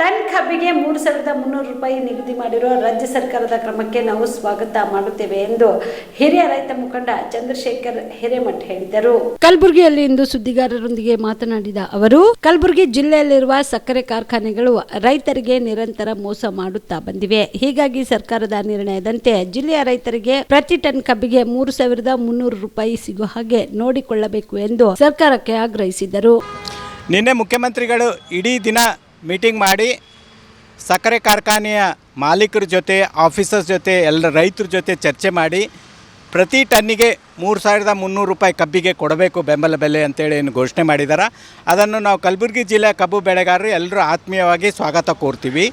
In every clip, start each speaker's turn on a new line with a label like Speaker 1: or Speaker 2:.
Speaker 1: Ton ಕಬ್ಬಿಗೆ ಮೂರು ಸಾವಿರದ ಮುನ್ನೂರು ರೂಪಾಯಿ ನಿಗದಿ ಮಾಡಿರುವ ರಾಜ್ಯ ಸರ್ಕಾರದ ಕ್ರಮಕ್ಕೆ ನಾವು ಸ್ವಾಗತ ಮಾಡುತ್ತೇವೆ ಎಂದು ಹಿರಿಯ ರೈತ ಮುಖಂಡ ಚಂದ್ರಶೇಖರ್ ಹಿರೇಮಠ್ ಹೇಳಿದರು. ಕಲಬುರಗಿಯಲ್ಲಿ ಇಂದು ಸುದ್ದಿಗಾರರೊಂದಿಗೆ ಮಾತನಾಡಿದ ಅವರು ಕಲಬುರಗಿ ಜಿಲ್ಲೆಯಲ್ಲಿರುವ ಸಕ್ಕರೆ ಕಾರ್ಖಾನೆಗಳು ರೈತರಿಗೆ ನಿರಂತರ ಮೋಸ ಮಾಡುತ್ತಾ ಬಂದಿವೆ. ಹೀಗಾಗಿ ಸರ್ಕಾರದ ನಿರ್ಣಯದಂತೆ ಜಿಲ್ಲೆಯ ರೈತರಿಗೆ ಪ್ರತಿ ಟನ್ ಕಬ್ಬಿಗೆ ಮೂರು ಸಾವಿರದ ಮುನ್ನೂರು ರೂಪಾಯಿ ಸಿಗುವ ಹಾಗೆ ನೋಡಿಕೊಳ್ಳಬೇಕು ಎಂದು ಸರ್ಕಾರಕ್ಕೆ ಆಗ್ರಹಿಸಿದರು.
Speaker 2: ನಿನ್ನೆ ಮುಖ್ಯಮಂತ್ರಿಗಳು ಇಡೀ ದಿನ ಮೀಟಿಂಗ್ ಮಾಡಿ ಸಕ್ಕರೆ ಕಾರ್ಖಾನೆಯ ಮಾಲೀಕರ ಜೊತೆ, ಆಫೀಸರ್ಸ್ ಜೊತೆ, ಎಲ್ಲ ರೈತರ ಜೊತೆ ಚರ್ಚೆ ಮಾಡಿ ಪ್ರತಿ ಟನ್ನಿಗೆ ಮೂರು ಸಾವಿರದ ಮುನ್ನೂರು ರೂಪಾಯಿ ಕಬ್ಬಿಗೆ ಕೊಡಬೇಕು ಬೆಂಬಲ ಬೆಲೆ ಅಂತೇಳಿ ಏನು ಘೋಷಣೆ ಮಾಡಿದ್ದಾರೆ ಅದನ್ನು ನಾವು ಕಲಬುರಗಿ ಜಿಲ್ಲೆಯ ಕಬ್ಬು ಬೆಳೆಗಾರರು ಎಲ್ಲರೂ ಆತ್ಮೀಯವಾಗಿ ಸ್ವಾಗತ ಕೋರ್ತೀವಿ.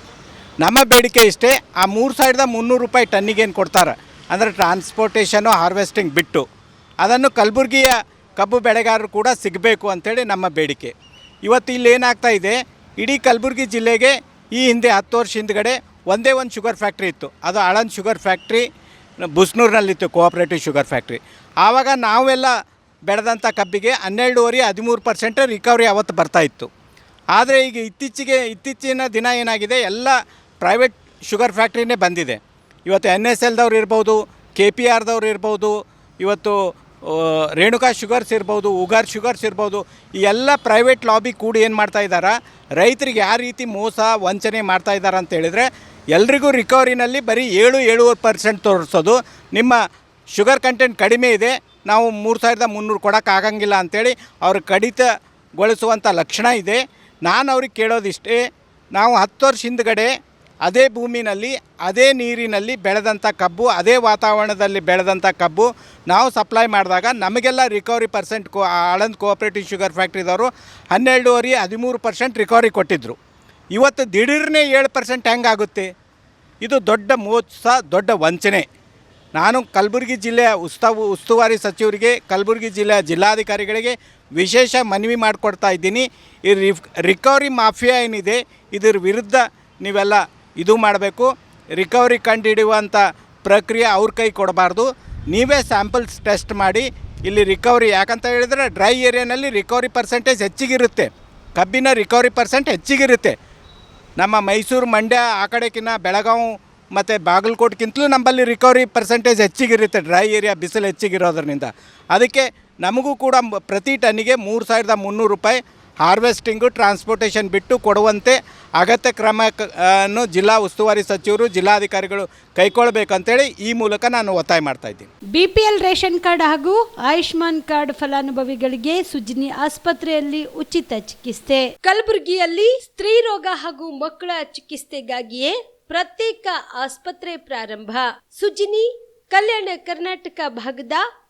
Speaker 2: ನಮ್ಮ ಬೇಡಿಕೆ ಇಷ್ಟೇ, ಆ ಮೂರು ಸಾವಿರದ ಮುನ್ನೂರು ರೂಪಾಯಿ ಟನ್ನಿಗೆ ಏನು ಕೊಡ್ತಾರೆ? ಅಂದರೆ ಟ್ರಾನ್ಸ್ಪೋರ್ಟೇಷನು ಹಾರ್ವೆಸ್ಟಿಂಗ್ ಬಿಟ್ಟು. ಅದನ್ನು ಕಲಬುರಗಿಯ ಕಬ್ಬು ಬೆಳೆಗಾರರು ಕೂಡ ಸಿಗಬೇಕು ಅಂತೇಳಿ ನಮ್ಮ ಬೇಡಿಕೆ. ಇವತ್ತು ಇಲ್ಲಿ ಏನಾಗ್ತಾ ಇದೆ ಇಡೀ ಕಲಬುರಗಿ ಜಿಲ್ಲೆಗೆ ಈ ಹಿಂದೆ ಹತ್ತು ವರ್ಷ ಹಿಂದ್ಗಡೆ ಒಂದೇ ಒಂದು ಶುಗರ್ ಫ್ಯಾಕ್ಟ್ರಿ ಇತ್ತು. ಅದು ಆಳಂದ್ ಶುಗರ್ ಫ್ಯಾಕ್ಟ್ರಿ, ಬುಸ್ನೂರಿನಲ್ಲಿತ್ತು, ಕೋಆಪ್ರೇಟಿವ್ ಶುಗರ್ ಫ್ಯಾಕ್ಟ್ರಿ. ಆವಾಗ ನಾವೆಲ್ಲ ಬೆಳೆದಂಥ ಕಬ್ಬಿಗೆ ಹನ್ನೆರಡೂವರೆ, ಹದಿಮೂರು ಪರ್ಸೆಂಟ್ ರಿಕವರಿ ಅವತ್ತು ಬರ್ತಾ ಇತ್ತು. ಆದರೆ ಈಗ ಇತ್ತೀಚೆಗೆ, ಇತ್ತೀಚಿನ ದಿನ ಏನಾಗಿದೆ, ಎಲ್ಲ ಪ್ರೈವೇಟ್ ಶುಗರ್ ಫ್ಯಾಕ್ಟ್ರಿನೇ ಬಂದಿದೆ. ಇವತ್ತು ಎನ್ ಎಸ್ ಎಲ್ದವ್ರು ಇರ್ಬೋದು ಕೆ ಪಿ ಆರ್ದವ್ರು ಇರ್ಬೋದು, ಇವತ್ತು ರೇಣುಕಾ ಶುಗರ್ಸ್ ಇರ್ಬೋದು, ಉಗಾರ್ ಶುಗರ್ಸ್ ಇರ್ಬೋದು, ಈ ಎಲ್ಲ ಪ್ರೈವೇಟ್ ಲಾಬಿ ಕೂಡಿ ಏನು ಮಾಡ್ತಾ ಇದ್ದಾರೆ? ರೈತರಿಗೆ ಯಾವ ರೀತಿ ಮೋಸ, ವಂಚನೆ ಮಾಡ್ತಾ ಇದ್ದಾರೆ ಅಂತ ಹೇಳಿದರೆ, ಎಲ್ರಿಗೂ ರಿಕವರಿನಲ್ಲಿ ಬರೀ ಏಳು, ಏಳುವರೆ ಪರ್ಸೆಂಟ್ ತೋರಿಸೋದು. ನಿಮ್ಮ ಶುಗರ್ ಕಂಟೆಂಟ್ ಕಡಿಮೆ ಇದೆ, ನಾವು ಮೂರು ಸಾವಿರದ ಮುನ್ನೂರು ಕೊಡೋಕ್ಕಾಗಂಗಿಲ್ಲ ಅಂಥೇಳಿ ಅವ್ರು ಕಡಿತಗೊಳಿಸುವಂಥ ಲಕ್ಷಣ ಇದೆ. ನಾನು ಅವ್ರಿಗೆ ಕೇಳೋದಿಷ್ಟೇ, ನಾವು ಹತ್ತು ವರ್ಷ ಹಿಂದ್ಗಡೆ ಅದೇ ಭೂಮಿನಲ್ಲಿ, ಅದೇ ನೀರಿನಲ್ಲಿ ಬೆಳೆದಂಥ ಕಬ್ಬು, ಅದೇ ವಾತಾವರಣದಲ್ಲಿ ಬೆಳೆದಂಥ ಕಬ್ಬು ನಾವು ಸಪ್ಲೈ ಮಾಡಿದಾಗ ನಮಗೆಲ್ಲ recovery percent co Aland cooperative sugar ಫ್ಯಾಕ್ಟ್ರಿದವರು ಹನ್ನೆರಡೂವರೆ, ಹದಿಮೂರು ಪರ್ಸೆಂಟ್ ರಿಕವರಿ ಕೊಟ್ಟಿದ್ದರು ಇವತ್ತು ದಿಢೀರ್ನೇ ಏಳು ಪರ್ಸೆಂಟ್ ಹೆಂಗಾಗುತ್ತೆ? ಇದು ದೊಡ್ಡ ಮೋಸ, ದೊಡ್ಡ ವಂಚನೆ. ನಾನು ಕಲಬುರಗಿ ಜಿಲ್ಲೆಯ ಉಸ್ತವ, ಉಸ್ತುವಾರಿ ಸಚಿವರಿಗೆ, ಕಲಬುರಗಿ ಜಿಲ್ಲೆಯ ಜಿಲ್ಲಾಧಿಕಾರಿಗಳಿಗೆ ವಿಶೇಷ ಮನವಿ ಮಾಡಿಕೊಡ್ತಾ ಇದ್ದೀನಿ. ಈ ರಿಕವರಿ ಮಾಫಿಯಾ ಏನಿದೆ, ಇದರ ವಿರುದ್ಧ ನೀವೆಲ್ಲ ಇದು ಮಾಡಬೇಕು. ರಿಕವರಿ ಕಂಡುಹಿಡಿಯುವಂಥ ಪ್ರಕ್ರಿಯೆ ಅವ್ರ ಕೈ ಕೊಡಬಾರ್ದು. ನೀವೇ ಸ್ಯಾಂಪಲ್ಸ್ ಟೆಸ್ಟ್ ಮಾಡಿ, ಇಲ್ಲಿ ರಿಕವರಿ ಯಾಕಂತ ಹೇಳಿದರೆ ಡ್ರೈ ಏರಿಯಾನಲ್ಲಿ ರಿಕವರಿ ಪರ್ಸೆಂಟೇಜ್ ಹೆಚ್ಚಿಗಿರುತ್ತೆ. ಕಬ್ಬಿನ ರಿಕವರಿ ಪರ್ಸೆಂಟ್ ಹೆಚ್ಚಿಗಿರುತ್ತೆ. ನಮ್ಮ ಮೈಸೂರು ಮಂಡ್ಯ, ಆ ಕಡೆಕಿನ್ನ ಬೆಳಗಾವಿ ಮತ್ತು ಬಾಗಲಕೋಟ್ಗಿಂತಲೂ ನಮ್ಮಲ್ಲಿ ರಿಕವರಿ ಪರ್ಸೆಂಟೇಜ್ ಹೆಚ್ಚಿಗಿರುತ್ತೆ. ಡ್ರೈ ಏರಿಯಾ ಬಿಸಿಲು ಹೆಚ್ಚಿಗಿರೋದ್ರಿಂದ. ಅದಕ್ಕೆ ನಮಗೂ ಕೂಡ ಪ್ರತಿ ಟನ್ನಿಗೆ ಮೂರು ಸಾವಿರದ ಮುನ್ನೂರು ರೂಪಾಯಿ ಹಾರ್ವೆಸ್ಟಿಂಗು, ಟ್ರಾನ್ಸ್ಪೋರ್ಟೇಷನ್ ಬಿಟ್ಟು ಕೊಡುವಂತೆ ಅಗತ್ಯ ಕ್ರಮ ಕ- ಅನ್ನು ಜಿಲ್ಲಾ ಉಸ್ತುವಾರಿ ಸಚಿವರು, ಜಿಲ್ಲಾಧಿಕಾರಿಗಳು ಕೈಗೊಳ್ಳಬೇಕಂತೇಳಿ ಈ ಮೂಲಕ ನಾನು ಒತ್ತಾಯ ಮಾಡ್ತಾ ಇದ್ದೀನಿ.
Speaker 1: ಬಿಪಿಎಲ್ ರೇಷನ್ ಕಾರ್ಡ್ ಹಾಗೂ ಆಯುಷ್ಮಾನ್ ಕಾರ್ಡ್ ಫಲಾನುಭವಿಗಳಿಗೆ ಸುಜಿನಿ ಆಸ್ಪತ್ರೆಯಲ್ಲಿ ಉಚಿತ ಚಿಕಿತ್ಸೆ. ಕಲಬುರಗಿಯಲ್ಲಿ ಸ್ತ್ರೀ ರೋಗ ಹಾಗೂ ಮಕ್ಕಳ ಚಿಕಿತ್ಸೆಗಾಗಿಯೇ ಪ್ರತ್ಯೇಕ ಆಸ್ಪತ್ರೆ ಪ್ರಾರಂಭ. ಸುಜಿನಿ, ಕಲ್ಯಾಣ ಕರ್ನಾಟಕ ಭಾಗದ